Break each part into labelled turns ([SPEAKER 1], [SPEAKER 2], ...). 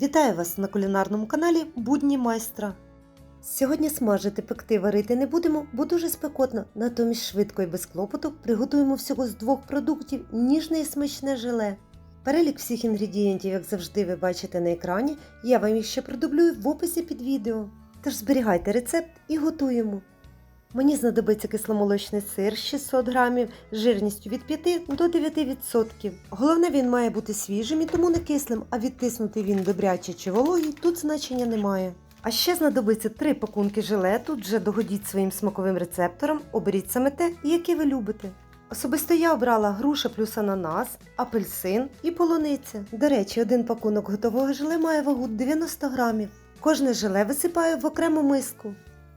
[SPEAKER 1] Вітаю вас на кулінарному каналі Будні майстра. Сьогодні смажити пекти варити не будемо, бо дуже спекотно, натомість швидко і без клопоту приготуємо всього з двох продуктів ніжне і смачне желе. Перелік всіх інгредієнтів, як завжди, ви бачите на екрані, я вам їх ще продублюю в описі під відео. Тож зберігайте рецепт і готуємо. Мені знадобиться кисломолочний сир 600 грамів жирністю від 5 до 9%. Головне, він має бути свіжим і тому не кислим, а відтиснути він добряче чи вологий тут значення немає. А ще знадобиться 3 пакунки желе, тут вже догодіть своїм смаковим рецепторам, оберіть саме те, яке ви любите. Особисто я обрала груша плюс ананас, апельсин і полуниця. До речі, один пакунок готового желе має вагу 90 грамів. Кожне желе висипаю в окрему миску.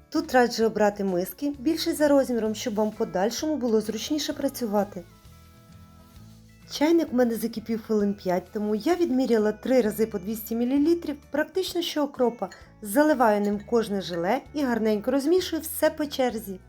[SPEAKER 1] Тут раджу обрати миски більше за розміром, щоб вам подальшому було зручніше працювати. Чайник в мене закипів хвилин 5, тому я відміряла 3 рази по 200 мл, практично що окропа, заливаю ним кожне желе і гарненько розмішую все по черзі.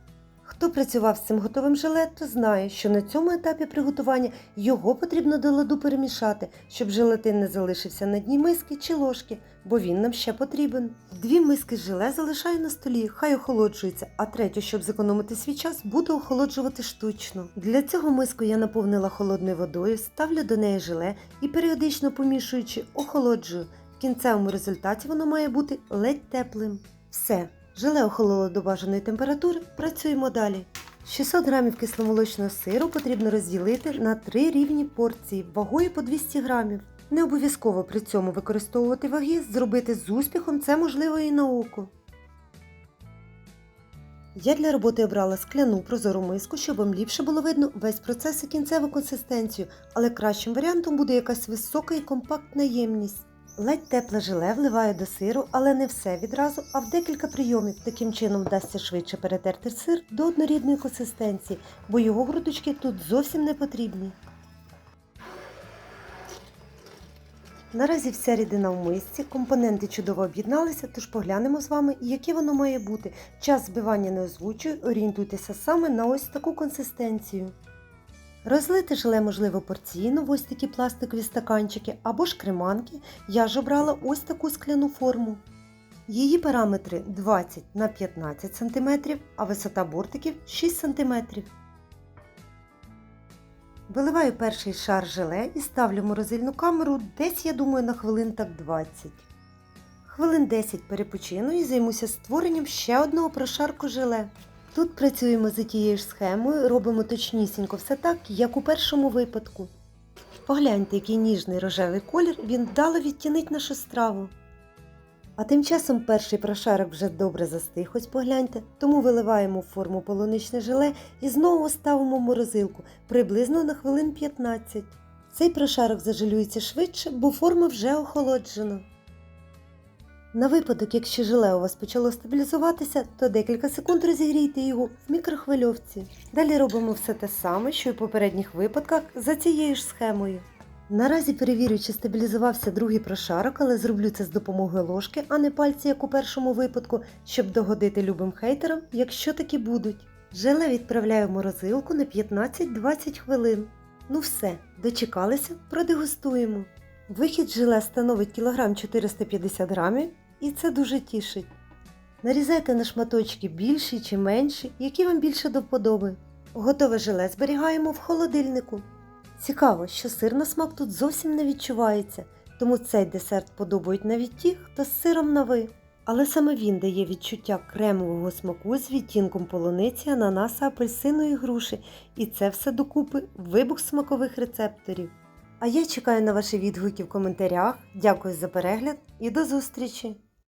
[SPEAKER 1] Хто працював з цим готовим желе, то знає, що на цьому етапі приготування його потрібно до ладу перемішати, щоб желатин не залишився на дні миски чи ложки, бо він нам ще потрібен. Дві миски желе залишаю на столі, хай охолоджується, а третю, щоб зекономити свій час, буду охолоджувати штучно. Для цього миску я наповнила холодною водою, ставлю до неї желе і періодично помішуючи, охолоджую. В кінцевому результаті воно має бути ледь теплим. Все, желе охололо до бажаної температури, працюємо далі. 600 грамів кисломолочного сиру потрібно розділити на 3 рівні порції вагою по 200 грамів. Не обов'язково при цьому використовувати ваги, зробити з успіхом це можливо і на око. Я для роботи обрала скляну прозору миску, щоб вам ліпше було видно весь процес і кінцеву консистенцію, але кращим варіантом буде якась висока і компактна ємність. Ледь тепле желе вливаю до сиру, але не все відразу, а в декілька прийомів. Таким чином вдасться швидше перетерти сир до однорідної консистенції, бо його грудочки тут зовсім не потрібні. Наразі вся рідина в мисці, компоненти чудово об'єдналися, тож поглянемо з вами, яке воно має бути. Час збивання не озвучую, орієнтуйтеся саме на ось таку консистенцію. Розлити желе можливо порційно в ось такі пластикові стаканчики або ж креманки, я ж обрала ось таку скляну форму. Її параметри 20 на 15 см, а висота бортиків 6 см. Виливаю перший шар желе і ставлю в морозильну камеру десь, я думаю, на хвилин так 20. Хвилин 10 перепочину і займуся створенням ще одного прошарку желе. Тут працюємо за тією ж схемою, робимо точнісінько все так, як у першому випадку. Погляньте, який ніжний рожевий колір він вдало відтінить нашу страву. А тим часом перший прошарок вже добре застиг, ось погляньте, тому виливаємо в форму полуничне желе і знову ставимо морозилку приблизно на хвилин 15. Цей прошарок зажелюється швидше, бо форма вже охолоджена. На випадок, якщо желе у вас почало стабілізуватися, то декілька секунд розігрійте його в мікрохвильовці. Далі робимо все те саме, що й в попередніх випадках за цією ж схемою. Наразі перевірю, чи стабілізувався другий прошарок, але зроблю це з допомогою ложки, а не пальці, як у першому випадку, щоб догодити любим хейтерам, якщо такі будуть. Желе відправляю в морозилку на 15-20 хвилин. Ну все, дочекалися, продегустуємо. Вихід желе становить кілограм 450 грамів, і це дуже тішить. Нарізайте на шматочки більші чи менші, які вам більше до вподоби. Готове желе зберігаємо в холодильнику. Цікаво, що сир на смак тут зовсім не відчувається, тому цей десерт подобають навіть ті, хто з сиром на ви. Але саме він дає відчуття кремового смаку з відтінком полуниці, ананаса, апельсину і груші, і це все докупи вибух смакових рецепторів. А я чекаю на ваші відгуки в коментарях. Дякую за перегляд і до зустрічі!